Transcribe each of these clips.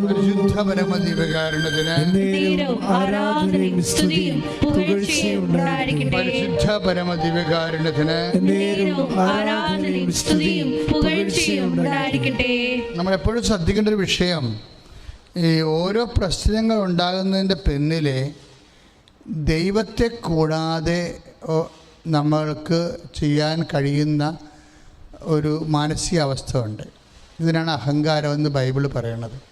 പരിശുദ്ധ പരമദീപകാരണത്തിന് നേരവും ആരാധനയും സ്തുതിയും പുകഴ്ചയും ഉണ്ടായിരിക്കട്ടെ. പരിശുദ്ധ പരമദീപകാരണത്തിന് നേരവും ആരാധനയും സ്തുതിയും പുകഴ്ചയും ഉണ്ടായിരിക്കട്ടെ. നമ്മൾ എപ്പോഴും ശ്രദ്ധിക്കേണ്ട ഒരു വിഷയം ഈ ഓരോ പ്രശ്നങ്ങൾ ഉണ്ടാകുന്നതിന്റെ പിന്നിലെ ദൈവത്തെ കൂടാതെ നമ്മൾക്ക് ചെയ്യാൻ കഴിയുന്ന ഒരു മാനസികാവസ്ഥ ഉണ്ട് ഇതിനാണ് അഹങ്കാരം എന്ന് ബൈബിൾ പറയണത്.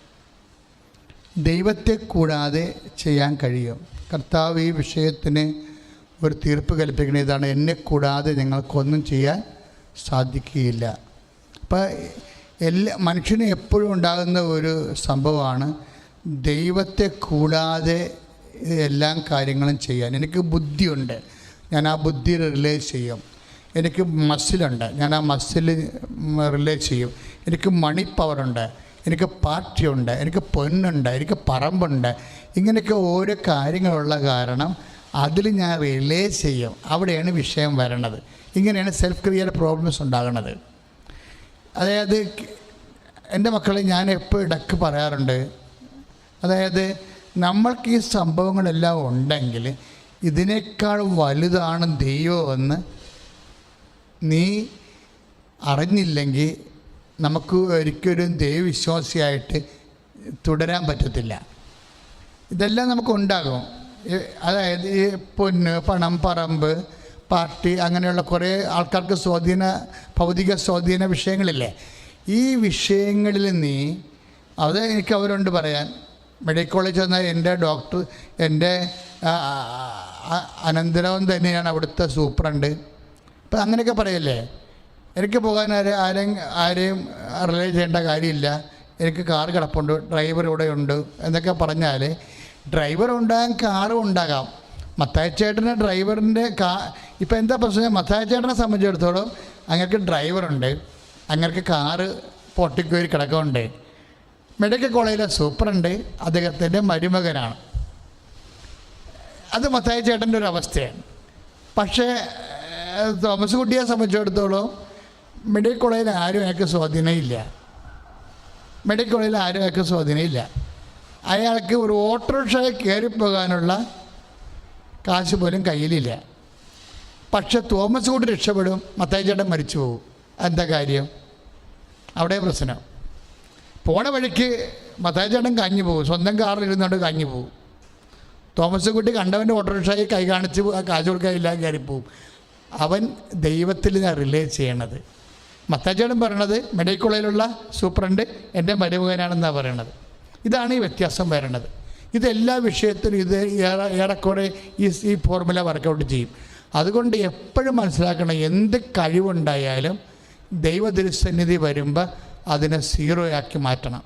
ദൈവത്തെ കൂടാതെ ചെയ്യാൻ കഴിയും. കർത്താവ് ഈ വിഷയത്തിന് ഒരു തീർപ്പ് കൽപ്പിക്കുന്ന ഇതാണ് എന്നെ കൂടാതെ ഞങ്ങൾക്കൊന്നും ചെയ്യാൻ സാധിക്കുകയില്ല. അപ്പോൾ എല്ലാ മനുഷ്യന് എപ്പോഴും ഉണ്ടാകുന്ന ഒരു സംഭവമാണ് ദൈവത്തെ കൂടാതെ എല്ലാ കാര്യങ്ങളും ചെയ്യാൻ. എനിക്ക് ബുദ്ധിയുണ്ട്. ഞാൻ ആ ബുദ്ധി റിലേ ചെയ്യും. എനിക്ക് മസിലുണ്ട്. ഞാൻ ആ മസിൽ റിലേ ചെയ്യും. എനിക്ക് മണി പവറുണ്ട്. എനിക്ക് പാർട്ടിയുണ്ട് എനിക്ക് പൊന്നുണ്ട് എനിക്ക് പറമ്പുണ്ട്. ഇങ്ങനെയൊക്കെ ഓരോ കാര്യങ്ങളുള്ള കാരണം അതിൽ ഞാൻ റിലേ ചെയ്യും. അവിടെയാണ് വിഷയം വരണത്. ഇങ്ങനെയാണ് സെൽഫ് ക്രിയർ പ്രോബ്ലംസ് ഉണ്ടാകുന്നത്. അതായത് എന്റെ മക്കളെ ഞാൻ എപ്പോൾ ഇടയ്ക്ക് പറയാറുണ്ട് അതായത് നമ്മൾക്ക് ഈ സംഭവങ്ങളെല്ലാം ഉണ്ടെങ്കിൽ ഇതിനേക്കാൾ വലുതാണ് ദൈവമെന്ന് നീ അറിഞ്ഞില്ലെങ്കിൽ നമുക്ക് ഒരിക്കലും ദൈവവിശ്വാസിയായിട്ട് തുടരാൻ പറ്റത്തില്ല. ഇതെല്ലാം നമുക്ക് ഉണ്ടാകും. അതായത് ഈ പൊന്ന് പണം പറമ്പ് പാർട്ടി അങ്ങനെയുള്ള കുറേ ആൾക്കാർക്ക് സ്വാധീന ഭൗതിക സ്വാധീന വിഷയങ്ങളില്ലേ? ഈ വിഷയങ്ങളിൽ നീ അത് എനിക്ക് അവരുണ്ട് പറയാൻ മെഡിക്കൽ കോളേജ് വന്നാൽ എന്റെ ഡോക്ടർ എന്റെ അനന്തരവൻ തന്നെയാണ് അവിടുത്തെ സൂപ്രണ്ട്. അപ്പം അങ്ങനെയൊക്കെ പറയല്ലേ? എനിക്ക് പോകാൻ ആരെ ആരെയും ആരെയും റിലേ ചെയ്യേണ്ട കാര്യമില്ല. എനിക്ക് കാർ കിടപ്പുണ്ട് ഡ്രൈവർ ഇവിടെ ഉണ്ട് എന്നൊക്കെ പറഞ്ഞാൽ ഡ്രൈവർ ഉണ്ടാകാൻ കാറും ഉണ്ടാകാം. മത്തായച്ചേട്ടന് ഡ്രൈവറിന്റെ കാ ഇപ്പം എന്താ പ്രശ്നം? മത്തായച്ചേട്ടനെ സംബന്ധിച്ചിടത്തോളം അങ്ങക്ക് ഡ്രൈവറുണ്ട് അങ്ങക്ക് കാറ് പൊട്ടിക്കോരി കിടക്കുന്നുണ്ട്. മെഡിക്കൽ കോളേജിലെ സൂപ്രണ്ട് അദ്ദേഹത്തിന്റെ മരുമകനാണ്. അത് മത്തായ ചേട്ടന്റെ ഒരു അവസ്ഥയാണ്. പക്ഷേ തോമസ് കുട്ടിയെ സംബന്ധിച്ചിടത്തോളം മെഡിക്കൽ കോളേജിൽ ആരും അയാൾക്ക് സ്വാധീനമില്ല. മെഡിക്കൽ കോളേജിൽ ആരും അയാൾക്ക് സ്വാധീനമില്ല. അയാൾക്ക് ഒരു ഓട്ടോറിക്ഷയിൽ കയറിപ്പോകാനുള്ള കാശ് പോലും കയ്യിലില്ല. പക്ഷെ തോമസ് കൂടി രക്ഷപ്പെടും മത്തായ ചേട്ടൻ മരിച്ചു പോകും എന്താ കാര്യം? അവിടെ പ്രശ്നം. പോണ വഴിക്ക് മത്തായ ചേട്ടൻ കാഞ്ഞു പോകും സ്വന്തം കാറിൽ ഇരുന്നുകൊണ്ട് കാഞ്ഞു പോകും തോമസ് കുട്ടി കണ്ടവന്റെ ഓട്ടോറിക്ഷയിൽ കൈ കാണിച്ച് കാശ് കൊടുക്കാനില്ല കയറിപ്പോവും. അവൻ ദൈവത്തിൽ റിലേ ചെയ്യണത്. മത്താച്ചേടൻ പറയണത് മെഡിക്കൽ കോളേജിലുള്ള സൂപ്രണ്ട് എന്റെ മരുമകനാണെന്നാണ് പറയണത്. ഇതാണ് ഈ വ്യത്യാസം വരണത്. ഇതെല്ലാ വിഷയത്തിലും ഇത് ഏറെ ഏറെക്കുറെ ഈ ഈ ഫോർമുല വർക്കൗട്ട് ചെയ്യും. അതുകൊണ്ട് എപ്പോഴും മനസ്സിലാക്കണം എന്ത് കഴിവുണ്ടായാലും ദൈവതിരുസന്നിധി വരുമ്പോൾ അതിനെ സീറോയാക്കി മാറ്റണം.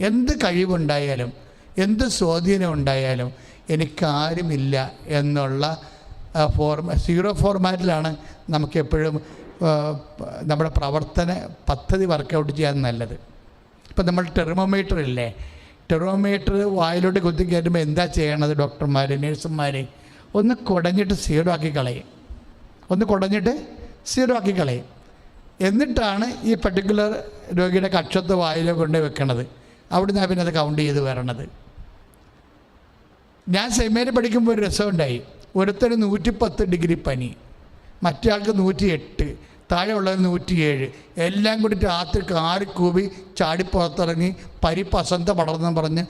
എന്ത് കഴിവുണ്ടായാലും എന്ത് സ്വാധീനം ഉണ്ടായാലും എനിക്കാരുമില്ല എന്നുള്ള ഫോർമ സീറോ ഫോർമാറ്റിലാണ് നമുക്ക് എപ്പോഴും ആ, പ- നമ്മുടെ പ്രവർത്തന പദ്ധതി വർക്കൗട്ട് ചെയ്യാൻ നല്ലത്. ഇപ്പം നമ്മൾ ടെർമോമീറ്റർ ഇല്ലേ? ടെർമോമീറ്റർ വായിലോട്ട് കുത്തി കയറ്റുമ്പോൾ എന്താ ചെയ്യണത് ഡോക്ടർമാർ നേഴ്സുമാർ ഒന്ന് കുടഞ്ഞിട്ട് സീറോ ആക്കി കളയും. ഒന്ന് കുടഞ്ഞിട്ട് സീറോ ആക്കി കളയും. എന്നിട്ടാണ് ഈ പെർട്ടിക്കുലർ രോഗിയുടെ കക്ഷത്ത് വായിലോ കൊണ്ട് വെക്കണത്. അവിടെ അവിടുന്ന് പിന്നെ അത് കൗണ്ട് ചെയ്ത് വരണത്. ഞാൻ സെമിനാരി പഠിക്കുമ്പോൾ ഒരു രസമുണ്ടായി. ഒരുത്തന് നൂറ്റിപ്പത്ത് ഡിഗ്രി പനി. മറ്റേ നൂറ്റി എട്ട് താഴെ ഉള്ളത് നൂറ്റിയേഴ്. എല്ലാം കൂടി രാത്രി കാറി കൂവി ചാടി പുറത്തിറങ്ങി പരിപ്പസന്ത പടർന്നു പറഞ്ഞ്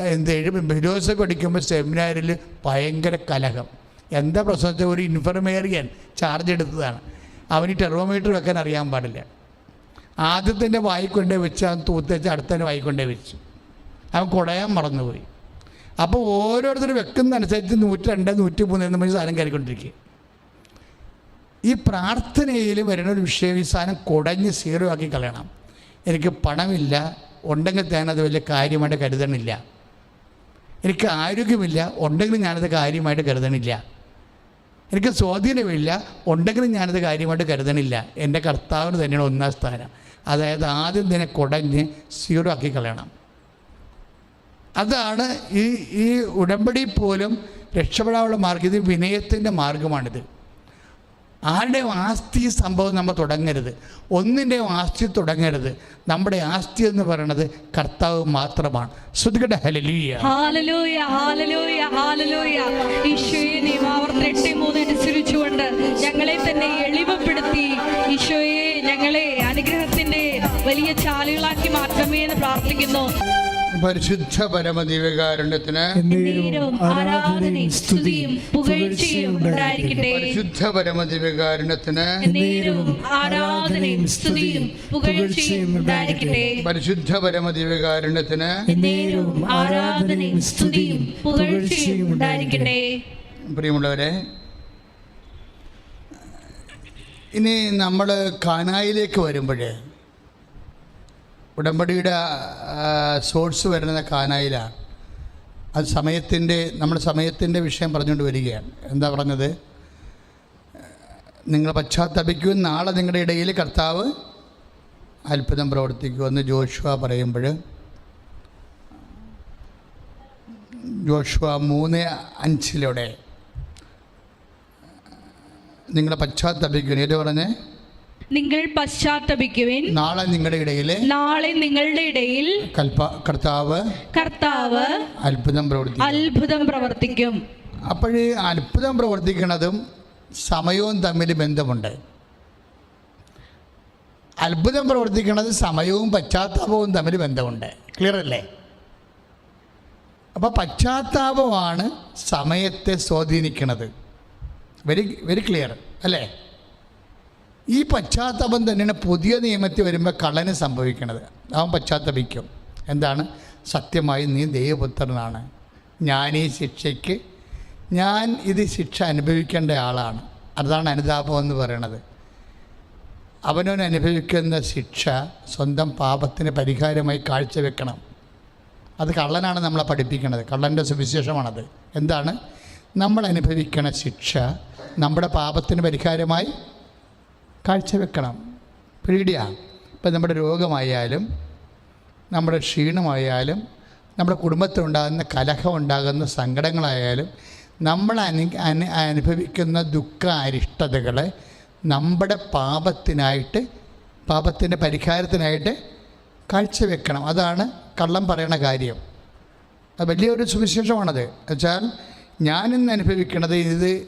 എന്ത് ഫിലോസഫി പഠിക്കുമ്പോൾ സെമിനാരിൽ ഭയങ്കര കലഹം. എന്താ പ്രശ്നം ഒരു ഇൻഫർമേറിയൻ ചാർജ് എടുത്തതാണ്. അവന് ടെർമോമീറ്റർ വെക്കാൻ അറിയാൻ പാടില്ല. ആദ്യത്തിന്റെ വായിക്കൊണ്ടേ വെച്ച് അവൻ തൂത്തേച്ച് അടുത്തതിന്റെ വായിക്കൊണ്ടേ വെച്ചു. അവൻ കുടയാൻ മറന്നുപോയി. അപ്പോൾ ഓരോരുത്തർ വെക്കുന്നതനുസരിച്ച് നൂറ്റി രണ്ട് നൂറ്റി മൂന്ന് എന്ന് സാധനം കയറിക്കൊണ്ടിരിക്കുക ഈ പ്രാർത്ഥനയിൽ വരുന്ന ഒരു വിഷയം ഈ സാധനം കുടഞ്ഞ് സീറോ ആക്കി കളയണം. എനിക്ക് പണമില്ല ഉണ്ടെങ്കിൽ അത് വലിയ കാര്യമായിട്ട് കരുതണില്ല. എനിക്ക് ആരോഗ്യമില്ല ഉണ്ടെങ്കിലും ഞാനത് കാര്യമായിട്ട് കരുതണില്ല. എനിക്ക് സ്വാധീനമില്ല ഉണ്ടെങ്കിലും ഞാനത് കാര്യമായിട്ട് കരുതണില്ല. എന്റെ കർത്താവിന് തന്നെയാണ് ഒന്നാം സ്ഥാനം. അതായത് ആദ്യം തന്നെ കുടഞ്ഞ് സീറോ ആക്കി കളയണം. അതാണ് ഈ ഈ ഉടമ്പടി പോലും രക്ഷപ്പെടാനുള്ള മാർഗം ഇത് വിനയത്തിന്റെ മാർഗമാണിത് ആരുടെയും ആസ്തി സംഭവം നമ്മൾ തുടങ്ങരുത്. ഒന്നിന്റെയും ആസ്തി തുടങ്ങരുത്. നമ്മുടെ ആസ്തി എന്ന് പറയുന്നത് കർത്താവ് മാത്രമാണ്. ശ്രദ്ധിക്കട്ടെ ഹലലൂയ ഹാലലൂയ ഹാലലൂയ ഹാലലൂയ ഈശോയെ നിയമാവർത്തനം എട്ട് മൂന്ന് അനുസരിച്ചുകൊണ്ട് ഞങ്ങളെ തന്നെ എളിമപ്പെടുത്തി. ഈശോയെ ഞങ്ങളെ അനുഗ്രഹത്തിന്റെ വലിയ ചാലുകളാക്കി മാത്രമേ എന്ന് പ്രാർത്ഥിക്കുന്നു. പരിശുദ്ധ ഉണ്ടായിരിക്കട്ടെ. പരിശുദ്ധ ഉണ്ടായിരിക്കട്ടെ. പരിശുദ്ധ ഉണ്ടായിരിക്കട്ടെ. പ്രിയമുള്ളവരെ ഇനി നമ്മൾ കാനായിലേക്ക് വരുമ്പോൾ ഉടമ്പടിയുടെ സോഴ്സ് വരുന്നത് കാനായിലാണ് അത് സമയത്തിന്റെ നമ്മുടെ സമയത്തിന്റെ വിഷയം പറഞ്ഞുകൊണ്ട് വരികയാണ്. എന്താ പറഞ്ഞത്? നിങ്ങൾ പശ്ചാത്തപിക്കും നാളെ നിങ്ങളുടെ ഇടയിൽ കർത്താവ് അത്ഭുതം പ്രവർത്തിക്കുമെന്ന് ജോഷുവ പറയുമ്പോൾ ജോഷുവ മൂന്ന് അഞ്ചിലൂടെ നിങ്ങളെ പശ്ചാത്തപിക്കും ഏത് പറഞ്ഞേ? നിങ്ങൾ പശ്ചാത്തപിക്കുവിൻ. നാളെ നിങ്ങളുടെ ഇടയിൽ നാളെ നിങ്ങളുടെ ഇടയിൽ കർത്താവ് കർത്താവ് അത്ഭുതം പ്രവർത്തിക്കും. അത്ഭുതം പ്രവർത്തിക്കും. അപ്പോഴേ അത്ഭുതം പ്രവർത്തിക്കുന്നതും സമയവും തമ്മിൽ ബന്ധമുണ്ട്. അത്ഭുതം പ്രവർത്തിക്കുന്നത് സമയവും പശ്ചാത്താപവും തമ്മിൽ ബന്ധമുണ്ട്. ക്ലിയർ അല്ലേ? അപ്പോൾ പശ്ചാത്താപമാണ് സമയത്തെ സ്വാധീനിക്കുന്നത്. വെരി വെരി ക്ലിയർ അല്ലേ? ഈ പശ്ചാത്തപം തന്നെയാണ് പുതിയ നിയമത്തിൽ വരുമ്പോൾ കള്ളന് സംഭവിക്കുന്നത് അവൻ പശ്ചാത്തപിക്കും. എന്താണ്? സത്യമായി നീ ദൈവപുത്രനാണ്. ഞാൻ ഈ ശിക്ഷയ്ക്ക് ഞാൻ ഇത് ശിക്ഷ അനുഭവിക്കേണ്ട ആളാണ്. അതാണ് അനുതാപം എന്ന് പറയണത്. അവനവൻ അനുഭവിക്കുന്ന ശിക്ഷ സ്വന്തം പാപത്തിന് പരിഹാരമായി കാഴ്ചവെക്കണം. അത് കള്ളനാണ് നമ്മളെ പഠിപ്പിക്കുന്നത് കള്ളന്റെ സുവിശേഷമാണത്. എന്താണ്? നമ്മൾ അനുഭവിക്കുന്ന ശിക്ഷ നമ്മുടെ പാപത്തിന് പരിഹാരമായി കാഴ്ചവെക്കണം. പേടിയാണ് ഇപ്പം നമ്മുടെ രോഗമായാലും നമ്മുടെ ക്ഷീണമായാലും നമ്മുടെ കുടുംബത്തിലുണ്ടാകുന്ന കലഹം ഉണ്ടാകുന്ന സങ്കടങ്ങളായാലും നമ്മൾ അനു അനു അനുഭവിക്കുന്ന ദുഃഖ അരിഷ്ടതകളെ നമ്മുടെ പാപത്തിനായിട്ട് പാപത്തിന്റെ പരിഹാരത്തിനായിട്ട് കാഴ്ചവെക്കണം. അതാണ് കള്ളം പറയണ കാര്യം. അത് വലിയൊരു സുവിശേഷമാണത്. എന്നുവെച്ചാൽ ഞാനിന്ന് അനുഭവിക്കുന്നത് ഇത്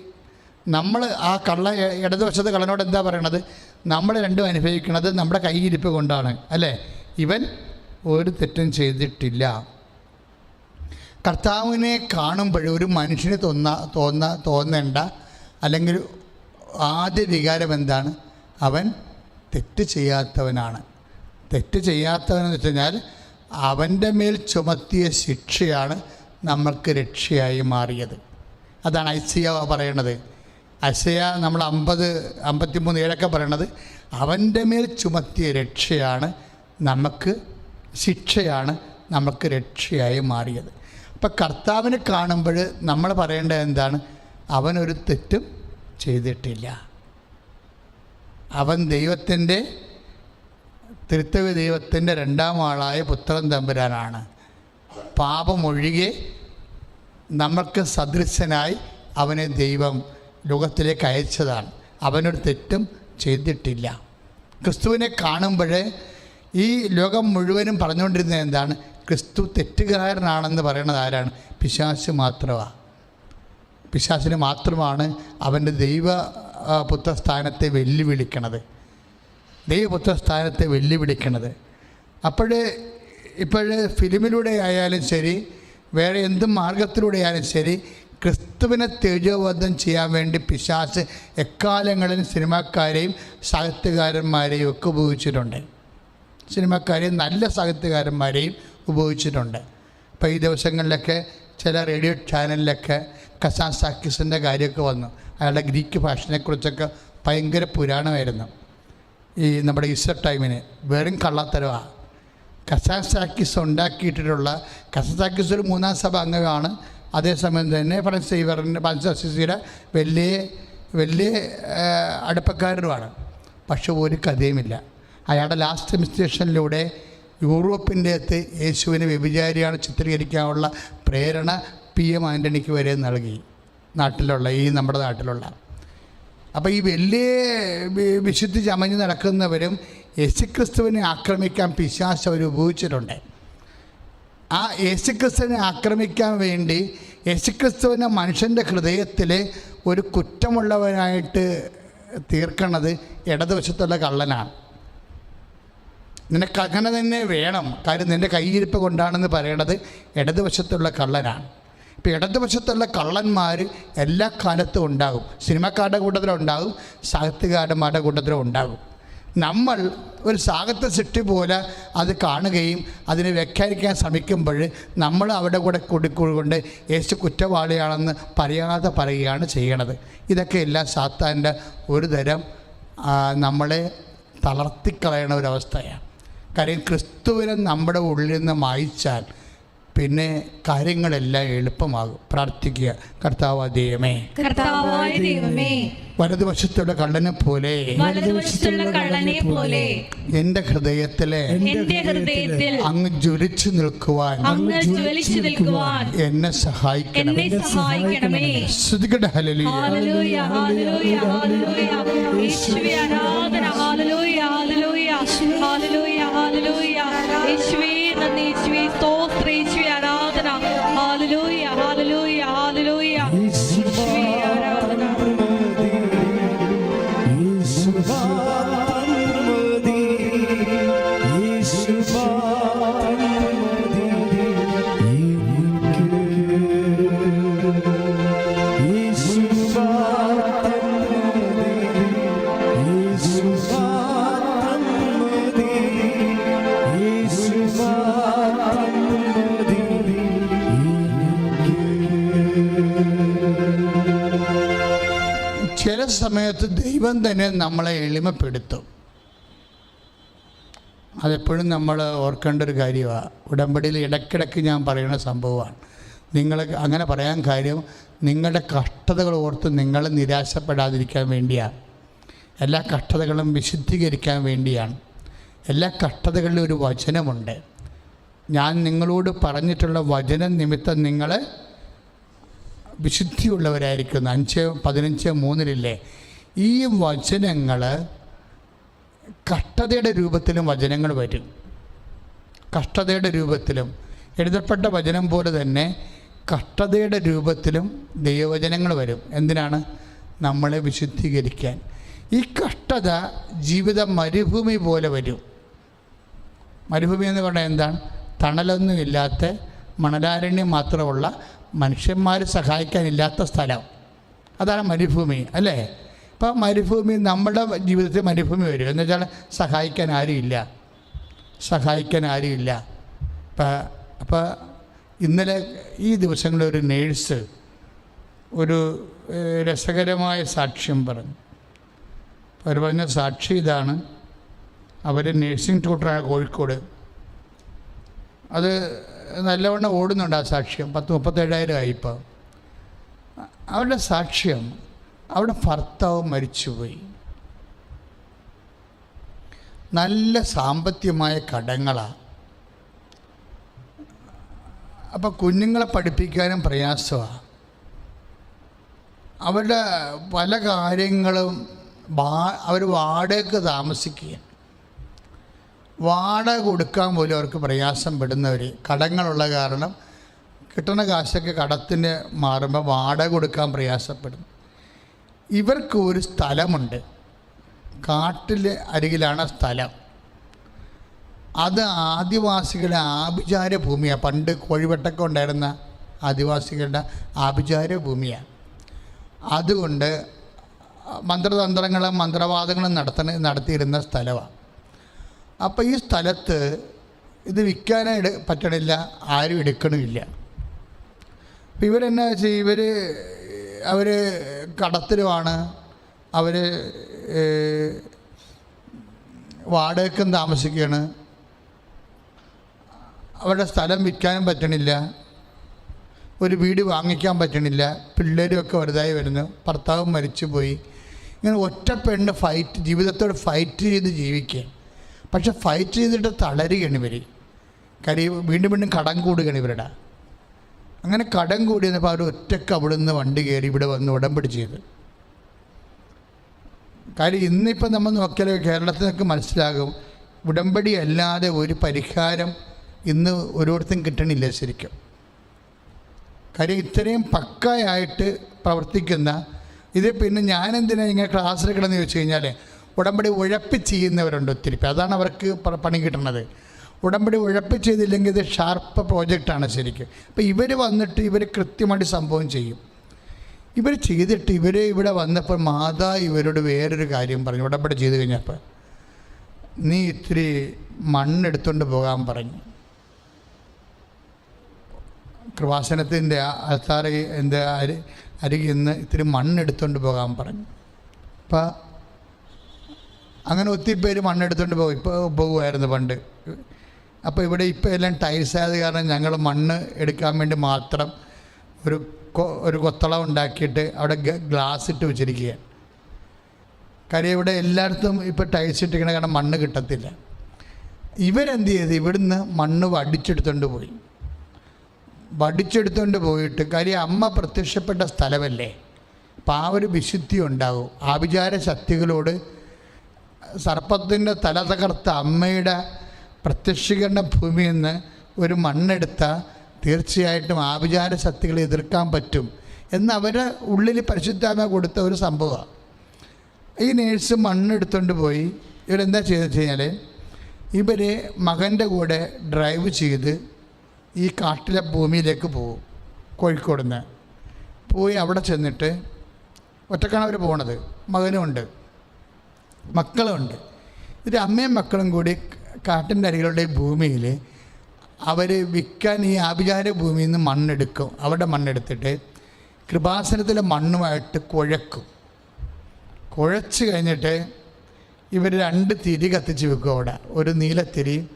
നമ്മൾ ആ കള്ള ഇടതുവശത്ത് കള്ളനോട് എന്താ പറയണത്? നമ്മൾ രണ്ടും അനുഭവിക്കുന്നത് നമ്മുടെ കൈയിരിപ്പ് കൊണ്ടാണ് അല്ലേ? ഇവൻ ഒരു തെറ്റും ചെയ്തിട്ടില്ല. കർത്താവിനെ കാണുമ്പോൾ ഒരു മനുഷ്യന് തോന്ന തോന്ന തോന്നേണ്ട അല്ലെങ്കിൽ ആദ്യ വികാരം എന്താണ്? അവൻ തെറ്റ് ചെയ്യാത്തവനാണ്. തെറ്റ് ചെയ്യാത്തവനെന്ന് വെച്ച് കഴിഞ്ഞാൽ അവന്റെ മേൽ ചുമത്തിയ ശിക്ഷയാണ് നമ്മൾക്ക് രക്ഷയായി മാറിയത്. അതാണ് ഐസിയ പറയണത്. ഐസിയ നമ്മൾ അമ്പത് അമ്പത്തിമൂന്ന് ഏഴൊക്കെ പറയണത് അവന്റെ മേൽ ചുമത്തിയ രക്ഷയാണ് നമുക്ക് ശിക്ഷയാണ് നമുക്ക് രക്ഷയായി മാറിയത്. അപ്പം കർത്താവിനെ കാണുമ്പോൾ നമ്മൾ പറയേണ്ടത് എന്താണ്? അവനൊരു തെറ്റും ചെയ്തിട്ടില്ല. അവൻ ദൈവത്തിന്റെ തിരുത്തവി ദൈവത്തിന്റെ രണ്ടാം ആളായ പുത്രൻ തമ്പുരാനാണ്. പാപമൊഴികെ നമ്മൾക്ക് സദൃശനായി അവനെ ദൈവം ലോകത്തിലേക്ക് അയച്ചതാണ്. അവനൊരു തെറ്റും ചെയ്തിട്ടില്ല. ക്രിസ്തുവിനെ കാണുമ്പോൾ ഈ ലോകം മുഴുവനും പറഞ്ഞുകൊണ്ടിരുന്നത് എന്താണ്? ക്രിസ്തു തെറ്റുകാരനാണെന്ന് പറയുന്നത് ആരാണ്? പിശാശ് മാത്രമാണ് പിശാസിന് മാത്രമാണ് അവന്റെ ദൈവ പുത്രസ്ഥാനത്തെ വെല്ലുവിളിക്കണത്. ദൈവപുത്രസ്ഥാനത്തെ വെല്ലുവിളിക്കണത്. അപ്പോൾ ഇപ്പോൾ ഫിലിമിലൂടെ ആയാലും ശരി വേറെ എന്ത് മാർഗത്തിലൂടെ ആയാലും ശരി ക്രിസ്തുവിനെ തേജോവധം ചെയ്യാൻ വേണ്ടി പിശാസ് എക്കാലങ്ങളിൽ സിനിമാക്കാരെയും സാഹിത്യകാരന്മാരെയും ഒക്കെ ഉപയോഗിച്ചിട്ടുണ്ട്. സിനിമാക്കാരെയും നല്ല സാഹിത്യകാരന്മാരെയും ഉപയോഗിച്ചിട്ടുണ്ട്. അപ്പോൾ ഈ ദിവസങ്ങളിലൊക്കെ ചില റേഡിയോ ചാനലിലൊക്കെ കസാൻ സാക്കിസിന്റെ കാര്യമൊക്കെ വന്നു. അയാളുടെ ഗ്രീക്ക് ഭാഷനെക്കുറിച്ചൊക്കെ ഭയങ്കര പുരാണമായിരുന്നു. ഈ നമ്മുടെ ഈസ്റ്റർ ടൈമിന് വെറും കസാൻ സാക്കിസ് ഉണ്ടാക്കിയിട്ടുള്ള കസാസാക്കിസ് ഒരു മൂന്നാം സഭ അംഗമാണ്. അതേസമയം തന്നെ ഫ്രണ്ട്സ് സേവറിന്റെ ഫ്രാൻസിസിയുടെ വലിയ വലിയ അടുപ്പക്കാരനുമാണ്. പക്ഷെ ഒരു കഥയുമില്ല. അയാളുടെ ലാസ്റ്റ് മിസ്റ്റേഷനിലൂടെ യൂറോപ്പിന്റെ അകത്ത് യേശുവിനെ വ്യഭിചാരിയാണ് ചിത്രീകരിക്കാനുള്ള പ്രേരണ പി എം ആന്റണിക്ക് വരെ നൽകി. നാട്ടിലുള്ള ഈ നമ്മുടെ നാട്ടിലുള്ള. അപ്പോൾ ഈ വലിയ വിശുദ്ധി ചമഞ്ഞ് നടക്കുന്നവരും യേശുക്രിസ്തുവിനെ ആക്രമിക്കാൻ പിശാസ് അവർ ഉപയോഗിച്ചിട്ടുണ്ട്. ആ യേശുക്രിസ്തുവിനെ ആക്രമിക്കാൻ വേണ്ടി യേശുക്രിസ്തുവിനെ മനുഷ്യന്റെ ഹൃദയത്തിൽ ഒരു കുറ്റമുള്ളവനായിട്ട് തീർക്കണത് ഇടതുവശത്തുള്ള കള്ളനാണ്. നിനക്ക് അങ്ങനെ തന്നെ വേണം. കാര്യം നിന്റെ കയ്യിരിപ്പ് കൊണ്ടാണെന്ന് പറയണത് ഇടതുവശത്തുള്ള കള്ളനാണ്. ഇപ്പം ഇടതുവശത്തുള്ള കള്ളന്മാർ എല്ലാ കാലത്തും ഉണ്ടാകും. സിനിമക്കാരുടെ കൂട്ടത്തിലുണ്ടാകും സാഹിത്യകാരന്മാരുടെ കൂട്ടത്തിലും ഉണ്ടാകും. നമ്മൾ ഒരു സാഹിത്യ സൃഷ്ടി പോലെ അത് കാണുകയും അതിനെ വ്യാഖ്യാനിക്കാൻ ശ്രമിക്കുമ്പോൾ നമ്മൾ അവിടെ കൂടെ കൂടിക്കൊണ്ട് യേശു കുറ്റവാളിയാണെന്ന് പറയാതെ പറയുകയാണ് ചെയ്യണത്. ഇതൊക്കെ എല്ലാം സാത്താന്റെ ഒരു തരം നമ്മളെ തളർത്തിക്കളയണ ഒരവസ്ഥയാണ് കാര്യം ക്രിസ്തുവിനെ നമ്മുടെ ഉള്ളിൽ നിന്ന് മായിച്ചാൽ പിന്നെ കാര്യങ്ങളെല്ലാം എളുപ്പമാകും. പ്രാർത്ഥിക്കുക. കർത്താവ് ദൈവമേ. വലതുവശത്തുള്ള കള്ളനെ പോലെ. എന്റെ ഹൃദയത്തിലെ അങ്ങ് ജ്വലിച്ചു നിൽക്കുവാൻ. എന്നെ സഹായിക്കണം എന്നെ സഹായിക്കണമേ. ശ്രുതികട ഹലലിയ ആരാധന ഹല്ലേലൂയ ഹല്ലേലൂയ ഹല്ലേലൂയ ഹല്ലേലൂയ. യേശുവേ ആരാധന. ഹല്ലേലൂയ ദൈവം തന്നെ നമ്മളെ എളിമപ്പെടുത്തും. അതെപ്പോഴും നമ്മൾ ഓർക്കേണ്ട ഒരു കാര്യമാണ് ഉടമ്പടിയിൽ ഇടയ്ക്കിടയ്ക്ക് ഞാൻ പറയുന്ന സംഭവമാണ്. നിങ്ങൾ അങ്ങനെ പറയാൻ കാര്യം നിങ്ങളുടെ കഷ്ടതകൾ ഓർത്ത് നിങ്ങൾ നിരാശപ്പെടാതിരിക്കാൻ വേണ്ടിയാണ് എല്ലാ കഷ്ടതകളും വിശുദ്ധീകരിക്കാൻ വേണ്ടിയാണ്. എല്ലാ കഷ്ടതകളിലും ഒരു വചനമുണ്ട്. ഞാൻ നിങ്ങളോട് പറഞ്ഞിട്ടുള്ള വചനം നിമിത്തം നിങ്ങൾ വിശുദ്ധിയുള്ളവരായിരിക്കുന്നു. അഞ്ച് പതിനഞ്ച് മൂന്നിലില്ലേ? ഈ വചനങ്ങൾ കഷ്ടതയുടെ രൂപത്തിലും വചനങ്ങൾ വരും. കഷ്ടതയുടെ രൂപത്തിലും. എഴുതപ്പെട്ട വചനം പോലെ തന്നെ കഷ്ടതയുടെ രൂപത്തിലും ദൈവവചനങ്ങൾ വരും. എന്തിനാണ്? നമ്മളെ വിശുദ്ധീകരിക്കാൻ. ഈ കഷ്ടത ജീവിത മരുഭൂമി പോലെ വരും. മരുഭൂമി എന്ന് പറഞ്ഞാൽ എന്താണ്? തണലൊന്നുമില്ലാത്ത മണലാരണ്യം മാത്രമുള്ള മനുഷ്യന്മാർ സഹായിക്കാനില്ലാത്ത സ്ഥലം. അതാണ് മരുഭൂമി അല്ലേ? ഇപ്പോൾ മരുഭൂമി നമ്മുടെ ജീവിതത്തിൽ മരുഭൂമി വരും. എന്ന് വെച്ചാൽ സഹായിക്കാൻ ആരുമില്ല സഹായിക്കാൻ ആരുമില്ല ഇപ്പം അപ്പോൾ ഇന്നലെ ഈ ദിവസങ്ങളിൽ ഒരു നേഴ്സ് ഒരു രസകരമായ സാക്ഷ്യം പറഞ്ഞു. അവർ പറഞ്ഞ സാക്ഷി ഇതാണ്. അവർ നേഴ്സിംഗ് ട്യൂട്ടറാണ് കോഴിക്കോട്. അത് നല്ലവണ്ണം ഓടുന്നുണ്ട് ആ സാക്ഷ്യം. പത്ത് മുപ്പത്തേഴായിരം ആയി ഇപ്പോൾ അവരുടെ സാക്ഷ്യം അവിടെ ഭർത്താവ് മരിച്ചുപോയി. നല്ല സാമ്പത്തികമായ കടങ്ങളാണ് അപ്പോൾ കുഞ്ഞുങ്ങളെ പഠിപ്പിക്കാനും പ്രയാസമാണ് അവരുടെ പല കാര്യങ്ങളും അവർ വാടകയ്ക്ക് താമസിക്കുക വാടക കൊടുക്കാൻ പോലും അവർക്ക് പ്രയാസം പെടുന്നവർ കടങ്ങളുള്ള കാരണം കിട്ടുന്ന കാശൊക്കെ കടത്തിന് മാറുമ്പോൾ വാടക കൊടുക്കാൻ പ്രയാസപ്പെടും. ഇവർക്ക് ഒരു സ്ഥലമുണ്ട്. കാട്ടിലെ അരികിലാണ് സ്ഥലം. അത് ആദിവാസികളുടെ ആഭിചാര ഭൂമിയാണ് പണ്ട് കോഴിവെട്ടൊക്കെ ഉണ്ടായിരുന്ന ആദിവാസികളുടെ ആഭിചാര ഭൂമിയാണ് അതുകൊണ്ട് മന്ത്രതന്ത്രങ്ങളും മന്ത്രവാദങ്ങളും നടത്തണ നടത്തിയിരുന്ന സ്ഥലമാണ് അപ്പോൾ ഈ സ്ഥലത്ത് ഇത് വിൽക്കാനായിട്ട് പറ്റണില്ല ആരും എടുക്കണമില്ല. അപ്പോൾ ഇവരെന്നാ വെച്ചാൽ ഇവർ അവർ കടത്തിലുമാണ്. അവർ വാടകയ്ക്കും താമസിക്കുകയാണ്. അവരുടെ സ്ഥലം വിൽക്കാനും പറ്റണില്ല. ഒരു വീട് വാങ്ങിക്കാൻ പറ്റണില്ല. പിള്ളേരുമൊക്കെ വലുതായി വരുന്നു. ഭർത്താവും മരിച്ചു പോയി ഇങ്ങനെ ഒറ്റ പെണ്ണ് ഫൈറ്റ് ജീവിതത്തോട് ഫൈറ്റ് ചെയ്ത് ജീവിക്കുക. പക്ഷെ ഫൈറ്റ് ചെയ്തിട്ട് തളരുകയാണ് ഇവർ കാര്യം വീണ്ടും വീണ്ടും കടം കൂടുകയാണ് ഇവരുടെ. അങ്ങനെ കടം കൂടി വന്നപ്പോൾ അവർ ഒറ്റയ്ക്ക് അവിടെ നിന്ന് വണ്ടി കയറി ഇവിടെ വന്ന് ഉടമ്പടി ചെയ്ത്. കാര്യം ഇന്നിപ്പോൾ നമ്മൾ നോക്കിയാൽ കേരളത്തിനൊക്കെ മനസ്സിലാകും ഉടമ്പടി അല്ലാതെ ഒരു പരിഹാരം ഇന്ന് ഓരോരുത്തരും കിട്ടണില്ല ശരിക്കും. കാര്യം ഇത്രയും പക്കയായിട്ട് പ്രവർത്തിക്കുന്ന ഇത് പിന്നെ ഞാനെന്തിനാ ഇങ്ങനെ ക്ലാസ് എടുക്കണമെന്ന് ചോദിച്ചു കഴിഞ്ഞാൽ ഉടമ്പടി ഉഴപ്പി ചെയ്യുന്നവരുണ്ട് ഒത്തിരി അതാണ് അവർക്ക് പണി കിട്ടുന്നത് ഉടമ്പടി ഉഴപ്പ് ചെയ്തില്ലെങ്കിൽ ഇത് ഷാർപ്പ് പ്രോജക്റ്റാണ് ശരിക്കും. അപ്പോൾ ഇവർ വന്നിട്ട് ഇവർ കൃത്യമായിട്ട് സംഭവം ചെയ്യും. ഇവർ ചെയ്തിട്ട് ഇവർ ഇവിടെ വന്നപ്പോൾ മാതാ ഇവരോട് വേറൊരു കാര്യം പറഞ്ഞു. ഉടമ്പടി ചെയ്ത് കഴിഞ്ഞപ്പോൾ നീ ഇത്തിരി മണ്ണെടുത്തുകൊണ്ട് പോകാൻ പറഞ്ഞു. കൃപാസനത്തിന്റെ അത്താറി എന്റെ അരി അരികിൽ നിന്ന് ഇത്തിരി മണ്ണെടുത്തുകൊണ്ട് പോകാൻ പറഞ്ഞു. അപ്പം അങ്ങനെ ഒത്തിരി പേര് മണ്ണെടുത്തുകൊണ്ട് പോകും ഇപ്പോൾ പോകുമായിരുന്നു പണ്ട്. അപ്പോൾ ഇവിടെ ഇപ്പോൾ എല്ലാം ടൈൽസ് ആയത് കാരണം ഞങ്ങൾ മണ്ണ് എടുക്കാൻ വേണ്ടി മാത്രം ഒരു ഒരു കൊത്തളം ഉണ്ടാക്കിയിട്ട് അവിടെ ഗ്ലാസ് ഇട്ട് വെച്ചിരിക്കുക കാര്യം ഇവിടെ എല്ലായിടത്തും ഇപ്പോൾ ടൈൽസ് ഇട്ടിരിക്കണ കാരണം മണ്ണ് കിട്ടത്തില്ല. ഇവരെന്ത് ചെയ്ത്? ഇവിടുന്ന് മണ്ണ് വടിച്ചെടുത്തുകൊണ്ട് പോയി. വടിച്ചെടുത്തുകൊണ്ട് പോയിട്ട് കാര്യം അമ്മ പ്രത്യക്ഷപ്പെട്ട സ്ഥലമല്ലേ? അപ്പം ആ ഒരു വിശുദ്ധി ഉണ്ടാകും ആഭിചാര ശക്തികളോട് സർപ്പത്തിന്റെ തല തകർത്ത അമ്മയുടെ പ്രത്യക്ഷീകരണ ഭൂമിയിൽ നിന്ന് ഒരു മണ്ണെടുത്ത തീർച്ചയായിട്ടും ആഭിചാര ശക്തികളെ എതിർക്കാൻ പറ്റും എന്ന് അവരെ ഉള്ളിൽ പരിശുദ്ധാമ കൊടുത്ത ഒരു സംഭവമാണ് ഈ നേഴ്സ് മണ്ണെടുത്തുകൊണ്ട് പോയി. ഇവരെന്താ ചെയ്തെന്ന് വെച്ച് കഴിഞ്ഞാൽ ഇവർ മകന്റെ കൂടെ ഡ്രൈവ് ചെയ്ത് ഈ കാട്ടിലെ ഭൂമിയിലേക്ക് പോകും കോഴിക്കോട് നിന്ന് പോയി അവിടെ ചെന്നിട്ട് ഒറ്റക്കാണ് അവർ പോണത്. മകനുമുണ്ട് മക്കളുമുണ്ട് ഇതിന്റെ അമ്മയും മക്കളും കൂടി കാട്ടിന്റെ അരികളുടെ ഭൂമിയിൽ അവർ വിൽക്കാൻ ഈ ആഭിചാര ഭൂമിയിൽ നിന്ന് മണ്ണെടുക്കും. അവരുടെ മണ്ണെടുത്തിട്ട് കൃപാസനത്തിലെ മണ്ണുമായിട്ട് കുഴക്കും. കുഴച്ച് കഴിഞ്ഞിട്ട് ഇവർ രണ്ട് തിരി കത്തിച്ച് വെക്കും അവിടെ. ഒരു നീലത്തിരി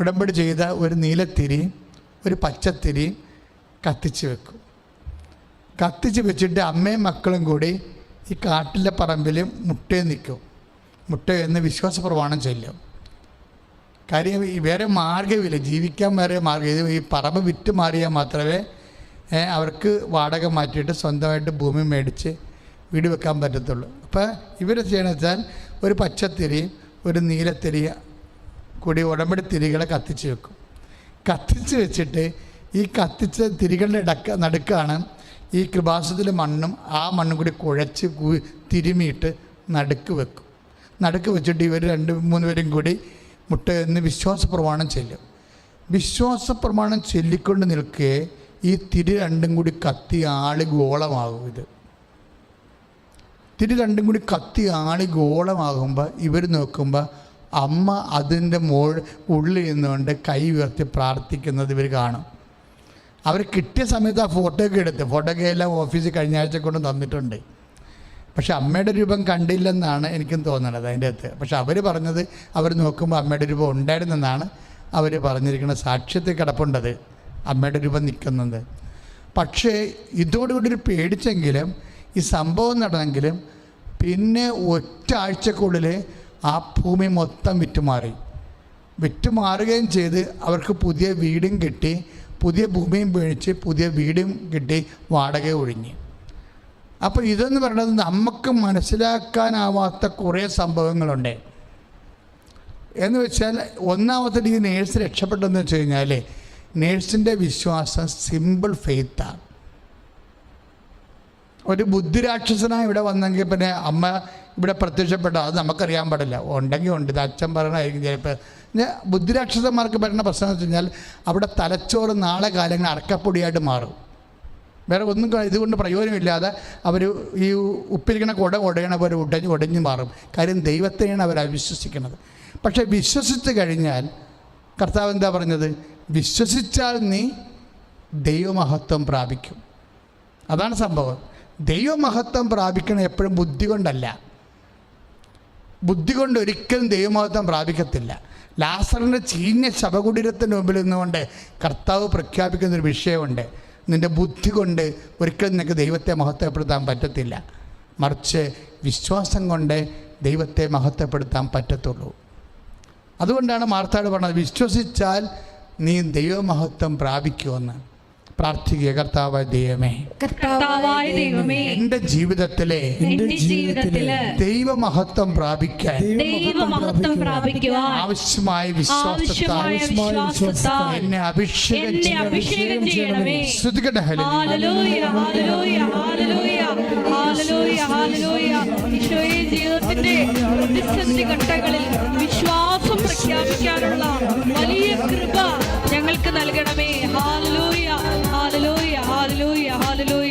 ഉടമ്പടി ചെയ്ത ഒരു നീലത്തിരി ഒരു പച്ചത്തിരി കത്തിച്ച് വെക്കും. കത്തിച്ച് വെച്ചിട്ട് അമ്മയും മക്കളും കൂടി ഈ കാട്ടിലെ പറമ്പിൽ മുട്ടയിൽ നിൽക്കും. മുട്ട എന്ന് വിശ്വാസ പ്രമാണം ചൊല്ലും. കാര്യം ഈ വേറെ മാർഗമില്ല. ജീവിക്കാൻ വേറെ മാർഗം. ഈ പറമ്പ് വിറ്റ് മാറിയാൽ മാത്രമേ അവർക്ക് വാടക മാറ്റിയിട്ട് സ്വന്തമായിട്ട് ഭൂമി മേടിച്ച് വീട് വെക്കാൻ പറ്റത്തുള്ളൂ. അപ്പോൾ ഇവർ ചെയ്യണമെന്ന് വെച്ചാൽ ഒരു പച്ചത്തിരി ഒരു നീലത്തിരി കൂടി ഉടമ്പടി തിരികളെ കത്തിച്ച് വെക്കും. കത്തിച്ച് വെച്ചിട്ട് ഈ കത്തിച്ച തിരികളുടെ ഇടക്ക നടുക്കാണ് ഈ കൃപാസത്തിലെ മണ്ണും ആ മണ്ണും കൂടി കുഴച്ച് തിരുമിയിട്ട് നടുക്ക് വെക്കും. നടുക്ക് വെച്ചിട്ട് ഇവർ രണ്ട് മൂന്ന് പേരും കൂടി മുട്ട എന്ന് വിശ്വാസ പ്രമാണം ചെല്ലും. വിശ്വാസ പ്രമാണം ചൊല്ലിക്കൊണ്ട് നിൽക്കെ ഈ തിരി രണ്ടും കൂടി കത്തി ആളി ഗോളമാകും ഇത്. തിരി രണ്ടും കൂടി കത്തി ആളി ഗോളമാകുമ്പോൾ ഇവർ നോക്കുമ്പോൾ അമ്മ അതിന്റെ മോൾ ഉള്ളിൽ നിന്നുകൊണ്ട് കൈ ഉയർത്തി പ്രാർത്ഥിക്കുന്നത് ഇവർ കാണും. അവർ കിട്ടിയ സമയത്ത് ആ ഫോട്ടോ ഒക്കെ എടുത്ത്. ഫോട്ടോ ഒക്കെ എല്ലാം ഓഫീസിൽ കഴിഞ്ഞ ആഴ്ച കൊണ്ട് തന്നിട്ടുണ്ട്. പക്ഷെ അമ്മയുടെ രൂപം കണ്ടില്ലെന്നാണ് എനിക്കും തോന്നുന്നത് അതിന്റെ അകത്ത്. പക്ഷെ അവർ പറഞ്ഞത് അവർ നോക്കുമ്പോൾ അമ്മയുടെ രൂപം ഉണ്ടായിരുന്നെന്നാണ് അവർ പറഞ്ഞിരിക്കുന്ന സാക്ഷ്യത്തിൽ കിടപ്പുണ്ടത്. അമ്മയുടെ രൂപം നിൽക്കുന്നത്. പക്ഷേ ഇതോടുകൂടി ഒരു പേടിച്ചെങ്കിലും ഈ സംഭവം നടന്നെങ്കിലും പിന്നെ ഒറ്റ ആഴ്ചക്കുള്ളിൽ ആ ഭൂമി മൊത്തം വിറ്റുമാറി. വിറ്റുമാറുകയും ചെയ്ത് അവർക്ക് പുതിയ വീടും കിട്ടി പുതിയ ഭൂമിയും മേടിച്ച് പുതിയ വീടും കിട്ടി വാടക ഒഴിഞ്ഞ്. അപ്പോൾ ഇതെന്ന് പറയുന്നത് നമുക്ക് മനസ്സിലാക്കാനാവാത്ത കുറേ സംഭവങ്ങളുണ്ട്. എന്ന് വെച്ചാൽ ഒന്നാമത്തെ ഈ നേഴ്സ് രക്ഷപ്പെട്ടെന്ന് വെച്ച് കഴിഞ്ഞാൽ നേഴ്സിന്റെ വിശ്വാസം സിമ്പിൾ ഫെയ്ത്താണ് ഒരു ബുദ്ധിരാക്ഷസനായി ഇവിടെ വന്നെങ്കിൽ പിന്നെ അമ്മ ഇവിടെ പ്രത്യക്ഷപ്പെട്ട. അത് നമുക്കറിയാൻ പാടില്ല. ഉണ്ടെങ്കിൽ ഉണ്ട്. ഇത് അച്ഛൻ പറയണമായിരിക്കും ചിലപ്പോൾ ബുദ്ധിരാക്ഷസന്മാർക്ക് വരുന്ന പ്രശ്നം എന്ന് വെച്ച് കഴിഞ്ഞാൽ അവിടെ തലച്ചോറ് നാളെ കാലങ്ങൾ അടക്കപ്പൊടിയായിട്ട് മാറും. വേറെ ഒന്നും ഇതുകൊണ്ട് പ്രയോജനമില്ലാതെ അവർ ഈ ഉപ്പിരിക്കണ കുട ഉടയണ പോലെ ഉടഞ്ഞ് ഉടഞ്ഞ് മാറും. കാര്യം ദൈവത്തെയാണ് അവർ അവിശ്വസിക്കുന്നത്. പക്ഷേ വിശ്വസിച്ച് കഴിഞ്ഞാൽ കർത്താവ് എന്താ പറഞ്ഞത്? വിശ്വസിച്ചാൽ നീ ദൈവമഹത്വം പ്രാപിക്കും. അതാണ് സംഭവം. ദൈവമഹത്വം പ്രാപിക്കണം എപ്പോഴും ബുദ്ധി കൊണ്ടല്ല. ബുദ്ധി കൊണ്ട് ഒരിക്കലും ദൈവമഹത്വം പ്രാപിക്കത്തില്ല. ലാസറിന്റെ ചീഞ്ഞ ശവകുടീരത്തിന്റെ മുമ്പിൽ നിന്നുകൊണ്ട് കർത്താവ് പ്രഖ്യാപിക്കുന്നൊരു വിഷയമുണ്ട്. നിന്റെ ബുദ്ധി കൊണ്ട് ഒരിക്കലും നിനക്ക് ദൈവത്തെ മഹത്വപ്പെടുത്താൻ പറ്റത്തില്ല. മറിച്ച് വിശ്വാസം കൊണ്ട് ദൈവത്തെ മഹത്വപ്പെടുത്താൻ പറ്റത്തുള്ളൂ. അതുകൊണ്ടാണ് മാർത്താട് പറഞ്ഞത് വിശ്വസിച്ചാൽ നീ ദൈവമഹത്വം പ്രാപിക്കുമെന്ന്. പ്രാർത്ഥിക്കുക കർത്താവായ ദൈവമേ കർത്താവായ ദൈവമേ എന്റെ ജീവിതത്തിലെ എന്റെ ജീവിതത്തിലെ ദൈവമഹത്വം പ്രാപിക്കാൻ ദൈവമഹത്വം പ്രാപിക്കുവാൻ ആവശ്യമായ വിശ്വാസത്താൽ എന്നെ അഭിഷേകം ചെയ്യണമേ. ശ്രുതികട ഹല്ലേലൂയ. ഹല്ലേലൂയ ഹല്ലേലൂയ ഈശോയെ ജീവിതത്തിന്റെ പ്രതിസന്ധി ഘട്ടങ്ങളിൽ വിശ്വാസം വിശ്വാസം പ്രഖ്യാപിക്കാനുള്ള വലിയ കൃപ ഞങ്ങൾക്ക് നൽകണമേ. Hallelujah hallelujah hallelujah hallelujah.